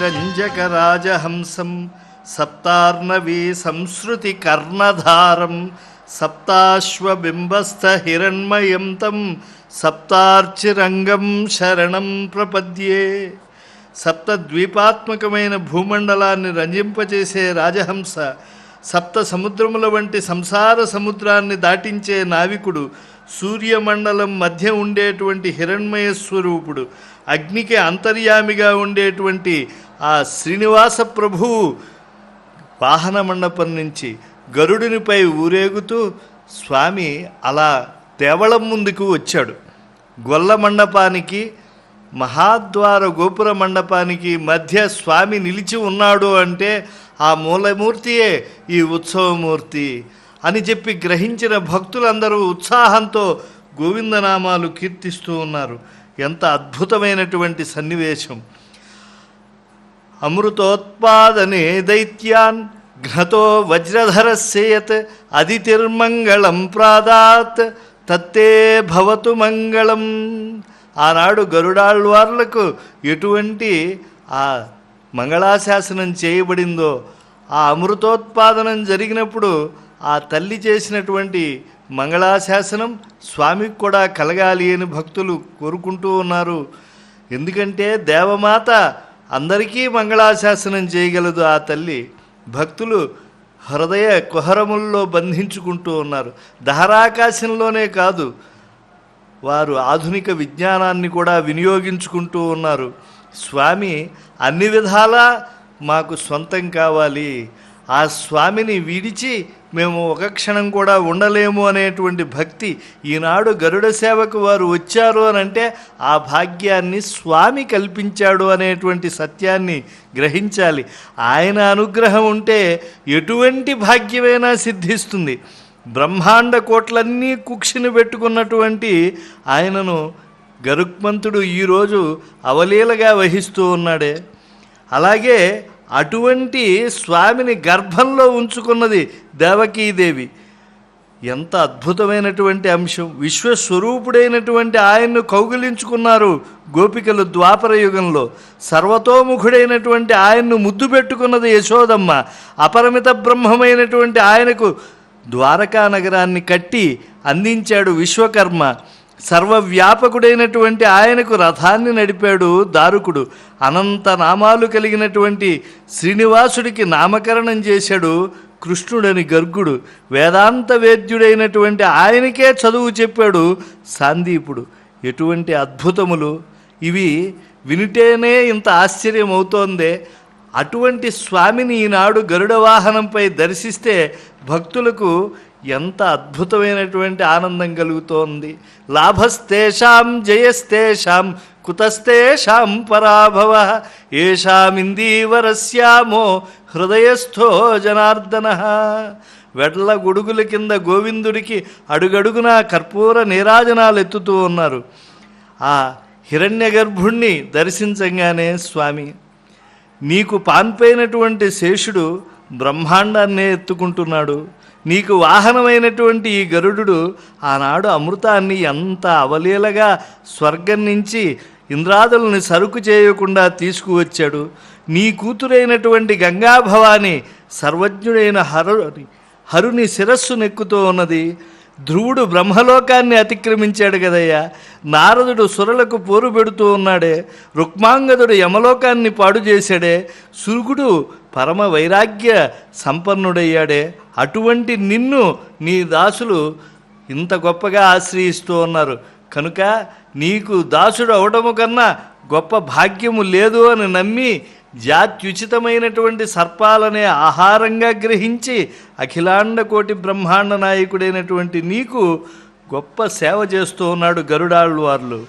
రంజకరాజహంసం సప్తార్ణవీ సంస్కృతి కర్ణధారం సప్తాశ్వబింబస్థ హిరణ్మయం తం సప్తార్చిరంగం శరణం ప్రపద్యే. సప్తద్వీపాత్మకమైన భూమండలాన్ని రంజింపచేసే రాజహంస సప్త సముద్రముల వంటి సంసార సముద్రాన్ని దాటించే నావికుడు సూర్యమండలం మధ్య ఉండేటువంటి హిరణ్మయ స్వరూపుడు అగ్నికి అంతర్యామిగా ఉండేటువంటి ఆ శ్రీనివాస ప్రభువు వాహన మండపం నుంచి గరుడునిపై ఊరేగుతూ స్వామి అలా దేవళం ముందుకు వచ్చాడు. గొల్ల మండపానికి మహాద్వార గోపుర మండపానికి మధ్య స్వామి నిలిచి ఉన్నాడు అంటే ఆ మూలమూర్తియే ఈ ఉత్సవమూర్తి. అని చెప్పి గ్రహించిన భక్తులందరూ ఉత్సాహంతో గోవిందనామాలు కీర్తిస్తూ ఉన్నారు. ఎంత అద్భుతమైనటువంటి సన్నివేశం. అమృతోత్పాదనే దైత్యాన్ ఘ్నతో వజ్రధరస్యేత్ అదితిర్మంగళం ప్రాదాత్ తత్తే భవతు మంగళం. ఆనాడు గరుడాళ్వార్లకు ఎటువంటి ఆ మంగళాశాసనం చేయబడిందో ఆ అమృతోత్పాదనం జరిగినప్పుడు ఆ తల్లి చేసినటువంటి మంగళాశాసనం స్వామికి కూడా కలగాలి అని భక్తులు కోరుకుంటూ ఉన్నారు. ఎందుకంటే దేవమాత అందరికీ మంగళాశాసనం చేయగలదు ఆ తల్లి. భక్తులు హృదయ కుహరముల్లో బంధించుకుంటూ ఉన్నారు. దహరాకాశంలోనే కాదు వారు ఆధునిక విజ్ఞానాన్ని కూడా వినియోగించుకుంటూ ఉన్నారు. స్వామి అన్ని విధాలా మాకు సొంతం కావాలి. ఆ స్వామిని విడిచి మేము ఒక క్షణం కూడా ఉండలేము అనేటువంటి భక్తి ఈనాడు గరుడ సేవకు వారు వచ్చారు అని అంటే ఆ భాగ్యాన్ని స్వామి కల్పించాడు అనేటువంటి సత్యాన్ని గ్రహించాలి. ఆయన అనుగ్రహం ఉంటే ఎటువంటి భాగ్యమైనా సిద్ధిస్తుంది. బ్రహ్మాండ కోట్లన్నీ కుక్షిని పెట్టుకున్నటువంటి ఆయనను గరుక్మంతుడు ఈరోజు అవలీలగా వహిస్తూ ఉన్నాడే. అలాగే అటువంటి స్వామిని గర్భంలో ఉంచుకున్నది దేవకీదేవి. ఎంత అద్భుతమైనటువంటి అంశం. విశ్వస్వరూపుడైనటువంటి ఆయన్ను కౌగిలించుకున్నారు గోపికలు ద్వాపర యుగంలో. సర్వతోముఖుడైనటువంటి ఆయన్ను ముద్దు పెట్టుకున్నది యశోదమ్మ. అపరిమిత బ్రహ్మమైనటువంటి ఆయనకు ద్వారకా నగరాన్ని కట్టి అందించాడు విశ్వకర్మ. సర్వవ్యాపకుడైనటువంటి ఆయనకు రథాన్ని నడిపాడు దారుకుడు. అనంత నామాలు కలిగినటువంటి శ్రీనివాసుడికి నామకరణం చేశాడు కృష్ణుడని గర్గుడు. వేదాంత వేద్యుడైనటువంటి ఆయనకే చదువు చెప్పాడు సాందీపుడు. ఎటువంటి అద్భుతములు? ఇవి వినిటేనే ఇంత ఆశ్చర్యం అవుతోందే అటువంటి స్వామిని ఈనాడు గరుడ వాహనంపై దర్శిస్తే భక్తులకు ఎంత అద్భుతమైనటువంటి ఆనందం కలుగుతోంది. లాభస్తేషాం జయస్తేషాం కుతస్తేషాం పరాభవ. ఏషామిందీవరస్యామో హృదయస్థో జనార్దన. వెడల గొడుగుల కింద గోవిందుడికి అడుగడుగునా కర్పూర నీరాజనాలు ఎత్తుతూ ఉన్నారు. ఆ హిరణ్య గర్భుణ్ణి స్వామి నీకు పాన్పైనటువంటి శేషుడు బ్రహ్మాండాన్నే ఎత్తుకుంటున్నాడు. నీకు వాహనమైనటువంటి ఈ గరుడు ఆనాడు అమృతాన్ని ఎంత అవలీలగా స్వర్గం నుంచి ఇంద్రాదులని సరుకు చేయకుండా తీసుకువచ్చాడు. నీ కూతురైనటువంటి గంగాభవాని సర్వజ్ఞుడైన హరుని హరుని శిరస్సు నెక్కుతూ ఉన్నది. ధ్రువుడు బ్రహ్మలోకాన్ని అతిక్రమించాడు కదయ్యా. నారదుడు సురలకు పోరు పెడుతూ ఉన్నాడే. రుక్మాంగదుడు యమలోకాన్ని పాడు చేశాడే. సురుగుడు పరమ వైరాగ్య సంపన్నుడయ్యాడే. అటువంటి నిన్ను నీ దాసులు ఇంత గొప్పగా ఆశ్రయిస్తూ ఉన్నారు. కనుక నీకు దాసుడు అవడము కన్నా గొప్ప భాగ్యము లేదు అని నమ్మి జాత్యుచితమైనటువంటి సర్పాలనే ఆహారంగా గ్రహించి అఖిలాండ కోటి బ్రహ్మాండ నాయకుడైనటువంటి నీకు గొప్ప సేవ చేస్తూ ఉన్నాడు గరుడాళ్ళు వార్లు.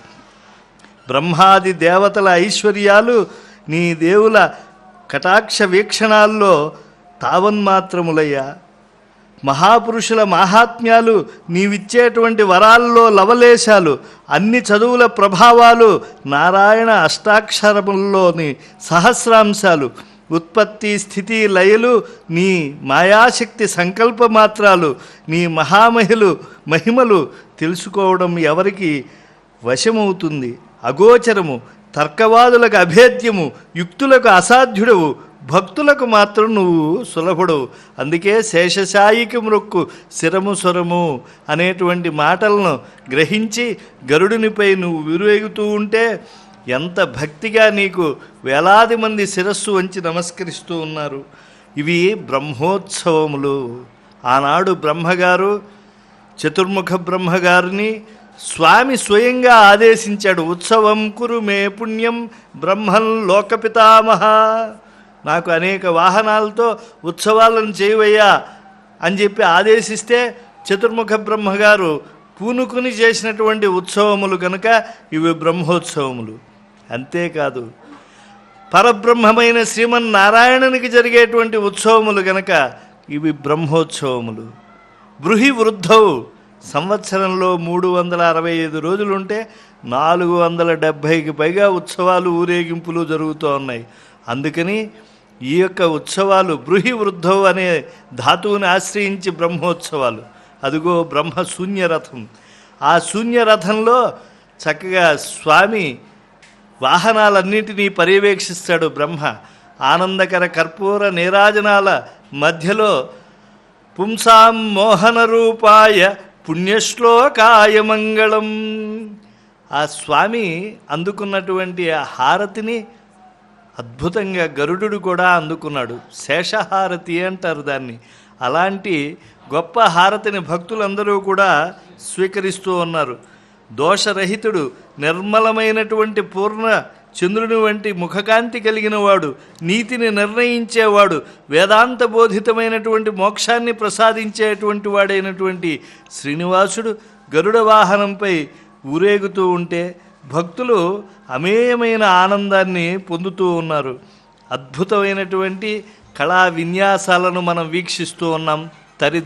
బ్రహ్మాది దేవతల ఐశ్వర్యాలు నీ దేవుల కటాక్ష వీక్షణాల్లో తావన్మాత్రములయ్యా. మహాపురుషుల మాహాత్మ్యాలు నీవిచ్చేటువంటి వరాల్లో లవలేశాలు. అన్ని చదువుల ప్రభావాలు నారాయణ అష్టాక్షరముల్లోని సహస్రాంశాలు. ఉత్పత్తి స్థితి లయలు నీ మాయాశక్తి సంకల్ప మాత్రాలు నీ మహామహిలు మహిమలు తెలుసుకోవడం ఎవరికి వశమవుతుంది? అగోచరము తర్కవాదులకు అభేద్యము యుక్తులకు అసాధ్యుడవు భక్తులకు మాత్రం నువ్వు సులభుడవు. అందుకే శేషశాయికి మృక్కు శిరము స్వరము అనేటువంటి మాటలను గ్రహించి గరుడునిపై నువ్వు విరువేగుతూ ఉంటే ఎంత భక్తిగా నీకు వేలాది మంది శిరస్సు వంచి నమస్కరిస్తూ ఉన్నారు. ఇవి బ్రహ్మోత్సవములు. ఆనాడు బ్రహ్మగారు చతుర్ముఖ బ్రహ్మగారిని స్వామి స్వయంగా ఆదేశించాడు ఉత్సవం కురుమే పుణ్యం బ్రహ్మం లోకపితామహ. నాకు అనేక వాహనాలతో ఉత్సవాలను చేయవయ్యా అని చెప్పి ఆదేశిస్తే చతుర్ముఖ బ్రహ్మగారు పూనుకుని చేసినటువంటి ఉత్సవములు కనుక ఇవి బ్రహ్మోత్సవములు. అంతేకాదు పరబ్రహ్మమైన శ్రీమన్నారాయణునికి జరిగేటువంటి ఉత్సవములు గనక ఇవి బ్రహ్మోత్సవములు. బృహి వృద్ధవు సంవత్సరంలో మూడు వందల అరవై ఐదు రోజులుంటే నాలుగు వందల డెబ్భైకి పైగా ఉత్సవాలు ఊరేగింపులు జరుగుతూ ఉన్నాయి. అందుకని ఈ యొక్క ఉత్సవాలు బృహి వృద్ధవు అనే ధాతువుని ఆశ్రయించి బ్రహ్మోత్సవాలు. అదిగో బ్రహ్మ శూన్యరథం ఆ శూన్యరథంలో చక్కగా స్వామి వాహనాలన్నింటినీ పర్యవేక్షిస్తాడు బ్రహ్మ. ఆనందకర కర్పూర నీరాజనాల మధ్యలో పుంసాం మోహన రూపాయ పుణ్యశ్లోకాయ మంగళం ఆ స్వామి అందుకున్నటువంటి ఆ హారతిని అద్భుతంగా గరుడు కూడా అందుకున్నాడు. శేషహారతి అంటారు దాన్ని. అలాంటి గొప్ప హారతిని భక్తులందరూ కూడా స్వీకరిస్తూ ఉన్నారు. దోషరహితుడు నిర్మలమైనటువంటి పూర్ణ చంద్రుని వంటి ముఖకాంతి కలిగిన వాడు నీతిని నిర్ణయించేవాడు వేదాంత బోధితమైనటువంటి మోక్షాన్ని ప్రసాదించేటువంటి వాడైనటువంటి శ్రీనివాసుడు గరుడ వాహనంపై ఊరేగుతూ ఉంటే భక్తులు అమేయమైన ఆనందాన్ని పొందుతూ ఉన్నారు. అద్భుతమైనటువంటి కళా విన్యాసాలను మనం వీక్షిస్తూ ఉన్నాం. తరి